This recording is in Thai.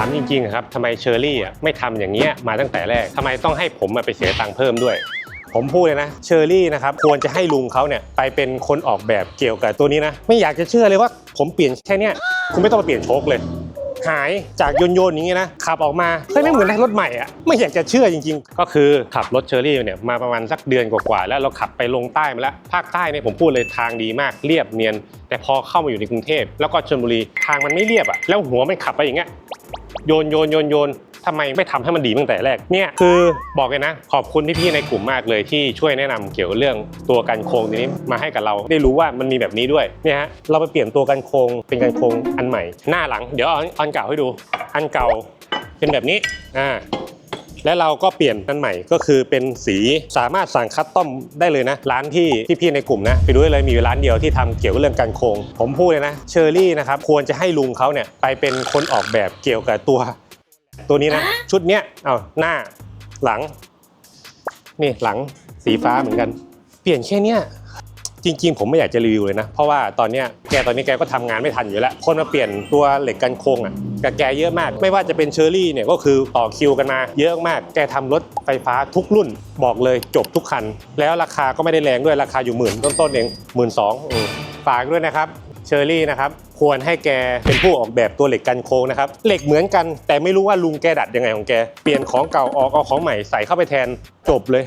ามจริงๆครับทำไมเชอรี่อะไม่ทำอย่างเงี้ยมาตั้งแต่แรกทำไมต้องให้ผมมาไปเสียตังค์เพิ่มด้วย ผมพูดเลยนะเชอรี่นะครับควรจะให้ลุงเขาเนี่ยไปเป็นคนออกแบบเกี่ยวกับตัวนี้นะ ไม่อยากจะเชื่อเลยว่าผมเปลี่ยนแค่เนี้ยคุณไม่ต้องมาเปลี่ยนโชคเลยหายจากโยนโยนๆอย่างงี้นะขับออกมาเฮ้ยไม่เหมือนได้รถใหม่อะไม่อยากจะเชื่อจริง ๆ ก็คือขับรถเชอรี่เนี่ยมาประมาณสักเดือนกว่าๆแล้วเราขับไปลงใต้มาแล้วภาคใต้เนี่ยผมพูดเลยทางดีมากเรียบเนียน แต่พอเข้ามาอยู่ในกรุงเทพแล้วก็ชลบุรีทางมันไม่เรียบอะแล้วหัวมันขับไปอย่างเงี้ย โยนโยนโยนโยนทำไมไม่ทำให้มันดีตั้งแต่แรกเนี่ยคือบอกเลยนะ ขอบคุณพี่ๆในกลุ่มมากเลยที่ช่วยแนะนำเกี่ยวกับเรื่องตัวกันโครงนี้มาให้กับเราได้รู้ว่ามันมีแบบนี้ด้วยเนี่ยฮะเราไปเปลี่ยนตัวกันโครงเป็นกันโครงอันใหม่ หน้าหลัง เดี๋ยวเอาอันเก่าให้ดู อันเก่าเป็นแบบนี้อ่า และเราก็เปลี่ยนอันใหม่ก็คือเป็นสีสามารถสั่งคัสตอมได้เลยนะ ร้านที่พี่ๆในกลุ่มนะไปดูได้เลยมีอยู่ร้านเดียวที่ทำเกี่ยวกับเรื่องการโครงผมพูดเลยนะเชอรี่นะครับควรจะให้ลุงเขาเนี่ยไปเป็นคนออกแบบเกี่ยวกับตัว ตัวนี้นะชุดเนี้ยเอาหน้าหลังนี่หลังสีฟ้าเหมือนกัน เปลี่ยนแค่เนี้ย จริง ๆ ผมไม่อยากจะรีวิวเลยนะ เพราะว่าตอนเนี้ยแกตอนนี้แกก็ทำงานไม่ทันอยู่แล้ว คนมาเปลี่ยนตัวเหล็กกันโครงอะกับแกเยอะมาก ไม่ว่าจะเป็นเชอรี่เนี่ยก็คือต่อคิวกันมาเยอะมาก แกทำรถไฟฟ้าทุกรุ่นบอกเลยจบทุกคัน แล้วราคาก็ไม่ได้แรงด้วยราคาอยู่หมื่นต้นๆเองหมื่นสองฝากด้วยนะครับเชอรี่นะครับควรให้แกเป็นผู้ออกแบบตัวเหล็กกันโค้งนะครับเหล็กเหมือนกัน แต่ไม่รู้ว่าลุงแกดัดยังไงของแก เปลี่ยนของเก่าออกเอาของใหม่ใส่เข้าไปแทนจบเลย